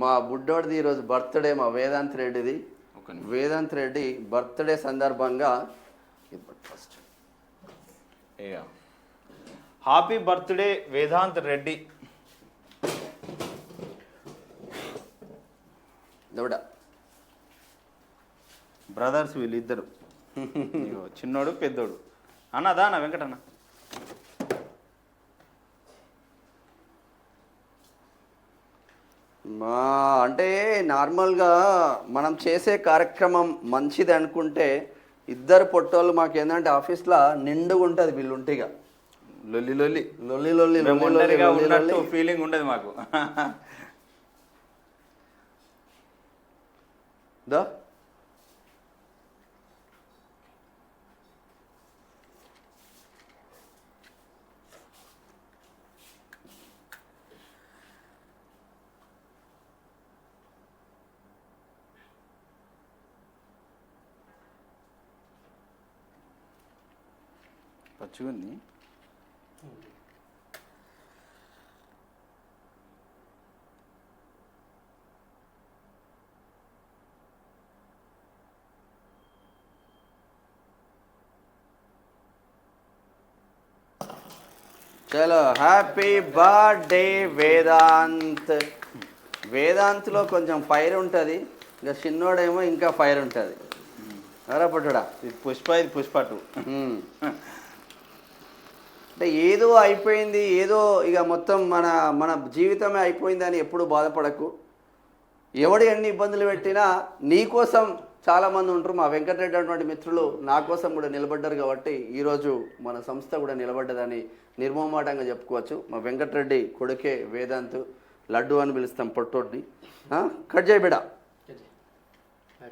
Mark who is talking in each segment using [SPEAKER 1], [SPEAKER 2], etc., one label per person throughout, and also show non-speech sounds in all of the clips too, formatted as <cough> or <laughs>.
[SPEAKER 1] మా బుడ్డోడిది ఈరోజు బర్త్డే మా వేదాంత్ రెడ్డిది. వేదాంత్ రెడ్డి బర్త్డే సందర్భంగా first.
[SPEAKER 2] Happy birthday Vedant Reddy.
[SPEAKER 1] దౌడ
[SPEAKER 2] brothers వీళ్ళిద్దరు. <laughs> చిన్నోడు పెద్దోడు. అన్నదా నా వెంకటన్న.
[SPEAKER 1] అంటే నార్మల్గా మనం చేసే కార్యక్రమం మంచిది అనుకుంటే ఇద్దరు పొట్టోళ్ళు మాకు ఏంటంటే ఆఫీస్లో నిండుగా ఉంటుంది వీళ్ళు ఉంటేగా
[SPEAKER 2] లొల్లి. లొల్లి
[SPEAKER 1] లొల్లి లొల్లి లొల్లి
[SPEAKER 2] ఫీలింగ్ ఉండదు మాకు.
[SPEAKER 1] దా.
[SPEAKER 2] పచ్చిగుంది
[SPEAKER 1] చలో హ్యాపీ బర్త్డే వేదాంత్. వేదాంత్లో కొంచెం ఫైర్ ఉంటుంది ఇంకా చిన్నోడేమో ఇంకా ఫైర్ ఉంటుంది. అరా పట్టుడా
[SPEAKER 2] ఇది పుష్ప ఇది పుష్ప టూ.
[SPEAKER 1] అంటే ఏదో అయిపోయింది ఏదో ఇక మొత్తం మన మన జీవితమే అయిపోయిందని ఎప్పుడు బాధపడకు. ఎవడు ఎన్ని ఇబ్బందులు పెట్టినా నీకోసం చాలామంది ఉంటారు. మా వెంకటరెడ్డి అటువంటి మిత్రులు నా కోసం కూడా నిలబడ్డారు కాబట్టి ఈరోజు మన సంస్థ కూడా నిలబడ్డదని నిర్మోమాటంగా చెప్పుకోవచ్చు. మా వెంకటరెడ్డి కొడుకే వేదాంత్ లడ్డు అని పిలుస్తాం పొట్టోడిని. కట్ చేయి బిడ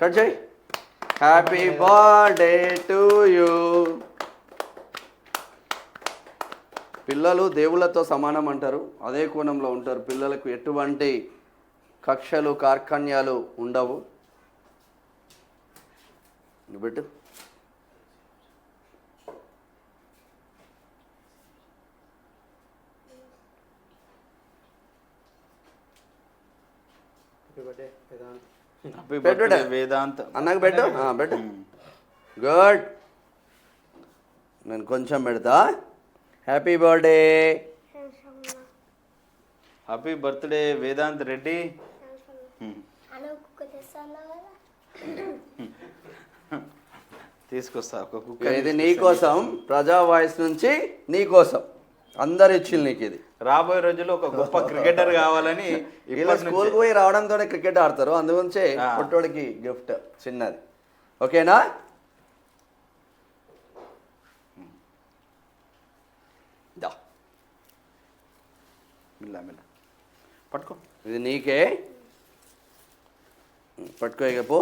[SPEAKER 1] కట్ చేయి. హ్యాపీ బర్త్డే టు యూ పిల్లలు దేవుళ్ళతో సమానం అంటారు. అదే కోణంలో ఉంటారు. పిల్లలకు ఎటువంటి కక్షలు కార్ఖాన్యాలు ఉండవు. పెట్టు.
[SPEAKER 2] వేదాంత్.
[SPEAKER 1] అన్నకు పెట్టు. ఆ, పెట్టు. గుడ్. నేను కొంచెం పెడతా. Happy birthday
[SPEAKER 2] happy birthday Vedant Reddy తీసుకొస్తా ఒక కుక్క
[SPEAKER 1] ఇది నీ కోసం? ప్రజా వాయిస్ నుంచి నీ కోసం. అందరు ఇచ్చింది నీకు ఇది
[SPEAKER 2] రాబోయే రోజుల్లో ఒక గొప్ప క్రికెటర్ కావాలని <laughs>
[SPEAKER 1] స్కూల్కి
[SPEAKER 2] నుంచి
[SPEAKER 1] పోయి రావడంతోనే క్రికెట్ ఆడతారు. అందుగురించే. పుట్టోడికి గిఫ్ట్ చిన్నది. ఓకేనా దా.
[SPEAKER 2] మిల్ల మిల్ల పట్టుకో
[SPEAKER 1] ఇది నీకే పట్టుకో ఇక పో.